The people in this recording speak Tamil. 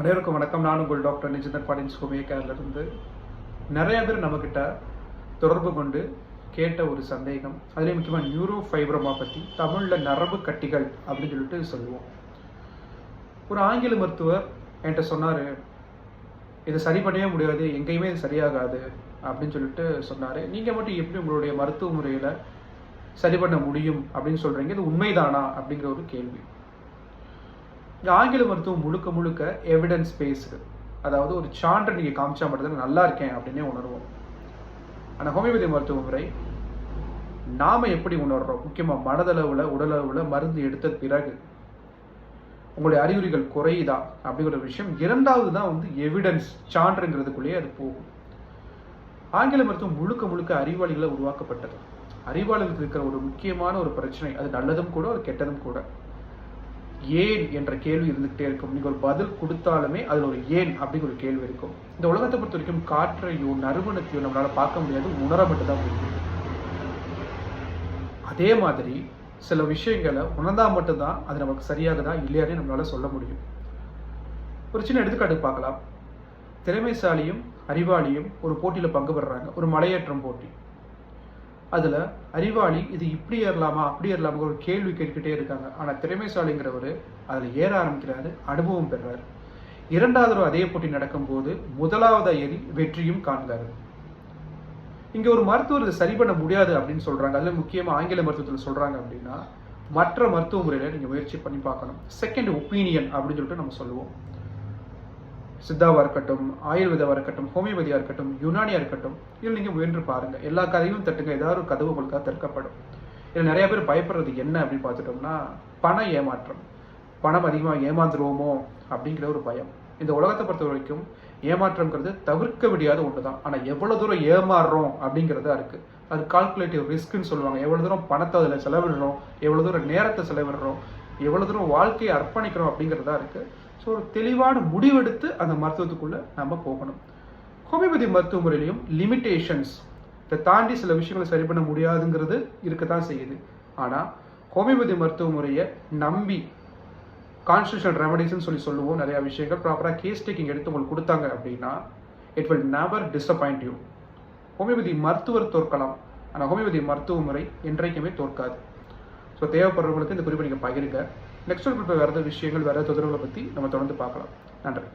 அனைவருக்கும் வணக்கம். நான் உங்கள் டாக்டர் நிஜந்தன் பாடின் இருந்து நிறைய பேர் நம்மக்கிட்ட தொடர்பு கொண்டு கேட்ட ஒரு சந்தேகம். அதுலேயும் முக்கியமாக நியூரோ ஃபைப்ரமா பற்றி தமிழில் நரம்பு கட்டிகள் அப்படின்னு சொல்லிட்டு சொல்லுவோம். ஒரு ஆங்கில மருத்துவர் என்கிட்ட சொன்னார் இதை சரி பண்ணவே முடியாது எங்கேயுமே இது சரியாகாது அப்படின்னு சொல்லிட்டு சொன்னார். நீங்கள் மட்டும் எப்படி உங்களுடைய மருத்துவ முறையில் சரி பண்ண முடியும்? அப்படின்னு சொல்கிறீங்க இது உண்மைதானா அப்படிங்கிற ஒரு கேள்வி. இந்த ஆங்கில மருத்துவம் முழுக்க முழுக்க எவிடன்ஸ் பேஸ்டு அதாவது ஒரு சான்று நீங்கள் காமிச்சா மட்டும்தான் நல்லா இருக்கேன் அப்படின்னே உணர்வோம். ஆனால் ஹோமியோபதி மருத்துவ முறை நாம் எப்படி உணர்றோம்? முக்கியமாக மனதளவில் உடலளவில் மருந்து எடுத்த பிறகு. உங்களுடைய அறிகுறிகள் குறையுதா? அப்படிங்கிற ஒரு விஷயம். இரண்டாவது தான் வந்து எவிடன்ஸ் சான்றுங்கிறதுக்குள்ளேயே அது போகும். ஆங்கில மருத்துவம் முழுக்க முழுக்க அறிவாளிகளை உருவாக்கப்பட்டது. அறிவாளிகளுக்கு இருக்கிற ஒரு முக்கியமான ஒரு பிரச்சனை அது நல்லதும் கூட ஒரு கெட்டதும் கூட. ஏன் என்ற கேள்வி இருந்துகிட்டே இருக்கும். நீங்கள் ஒரு பதில் கொடுத்தாலுமே அதில் ஒரு ஏன் அப்படிங்கிற ஒரு கேள்வி இருக்கும். இந்த உலகத்தை பொறுத்த வரைக்கும் காற்றையோ நறுமணத்தையோ நம்மளால் பார்க்க முடியாது உணர தான் முடியும். அதே மாதிரி சில விஷயங்களை உணர்ந்தால் மட்டும்தான் அது நமக்கு சரியாகுதா இல்லையானே நம்மளால் சொல்ல முடியும். ஒரு சின்ன எடுத்துக்காட்டு பார்க்கலாம். திறமைசாலியும் அறிவாளியும் ஒரு போட்டியில் பங்கு பெறுறாங்க. ஒரு மலையேற்றம் போட்டி. அதில் அறிவாளி இது இப்படி ஏறலாமா அப்படி ஏறலாமா ஒரு கேள்வி கேட்டுக்கிட்டே இருக்காங்க. ஆனால் திறமைசாலிங்கிறவர் அதில் ஏற ஆரம்பிக்கிறாரு அனுபவம் பெறாரு. இரண்டாவது ஒரு அதே போட்டி நடக்கும்போது முதலாவது ஏறி வெற்றியும் காண்கிறாரு. இங்கே ஒரு மருத்துவர் இதை சரி பண்ண முடியாது அப்படின்னு சொல்கிறாங்க அதில் முக்கியமாக ஆங்கில மருத்துவத்தில் சொல்கிறாங்க அப்படின்னா மற்ற மருத்துவ முறையில் நீங்கள் முயற்சி பண்ணி பார்க்கணும். செகண்ட் ஒப்பீனியன் அப்படின்னு சொல்லிட்டு நம்ம சொல்லுவோம். சித்தாவாக இருக்கட்டும் ஆயுர்வேதாவாக இருக்கட்டும் ஹோமியோபதியாக இருக்கட்டும் யுனானியாக இருக்கட்டும் இதில் நீங்கள் முயன்று பாருங்கள் எல்லா கதையும் தட்டுங்க. ஏதாவது ஒரு கதவு உங்களுக்காக திறக்கப்படும். இதில் நிறைய பேர் பயப்படுறது என்ன அப்படின்னு பார்த்துட்டோம்னா பண ஏமாற்றம். பணம் அதிகமாக ஏமாந்துருவோமோ அப்படிங்கிற ஒரு பயம். இந்த உலகத்தை பொறுத்த வரைக்கும் ஏமாற்றம்ங்கிறது தவிர்க்க முடியாத ஒன்று தான் ஆனால் எவ்வளோ தூரம் ஏமாறுறோம் அப்படிங்கிறதா இருக்குது அது கால்குலேட்டிவ் ரிஸ்க்குன்னு சொல்லுவாங்க. எவ்வளோ தூரம் பணத்தை அதில் செலவிடுறோம்? எவ்வளோ தூரம் நேரத்தை செலவிடுறோம்? எவ்வளோ தூரம் வாழ்க்கையை அர்ப்பணிக்கிறோம் அப்படிங்கிறதா இருக்கு. ஸோ ஒரு தெளிவான முடிவெடுத்து அந்த மருத்துவத்துக்குள்ள நம்ம போகணும். ஹோமியோபதி மருத்துவ முறையிலையும் லிமிட்டேஷன்ஸ் இதை தாண்டி சில விஷயங்களை சரி பண்ண முடியாதுங்கிறது இருக்கத்தான் செய்யுது. ஆனால் ஹோமியோபதி மருத்துவ முறையை நம்பி கான்ஸ்டியூஷன் ரெமடிஸ்னு சொல்லி சொல்லுவோம். நிறைய விஷயங்கள் ப்ராப்பராக கேஸ் டேக்கிங் எடுத்து உங்களுக்கு கொடுத்தாங்க அப்படின்னா it will never disappoint you homeopathy மருத்துவர் தோற்கலாம். ஆனால் ஹோமியோபதி மருத்துவ முறை என்றைக்குமே தோற்காது. ஸோ தேவைப்படுறவங்களுக்கு இந்த குறிப்பை நீங்கள் பகிருங்க. நெக்ஸ்ட் இப்போ வேறு விஷயங்கள் வேறு ஏதாவது தொந்தரவுகளை பற்றி நம்ம தொடர்ந்து பார்க்கலாம். நன்றி.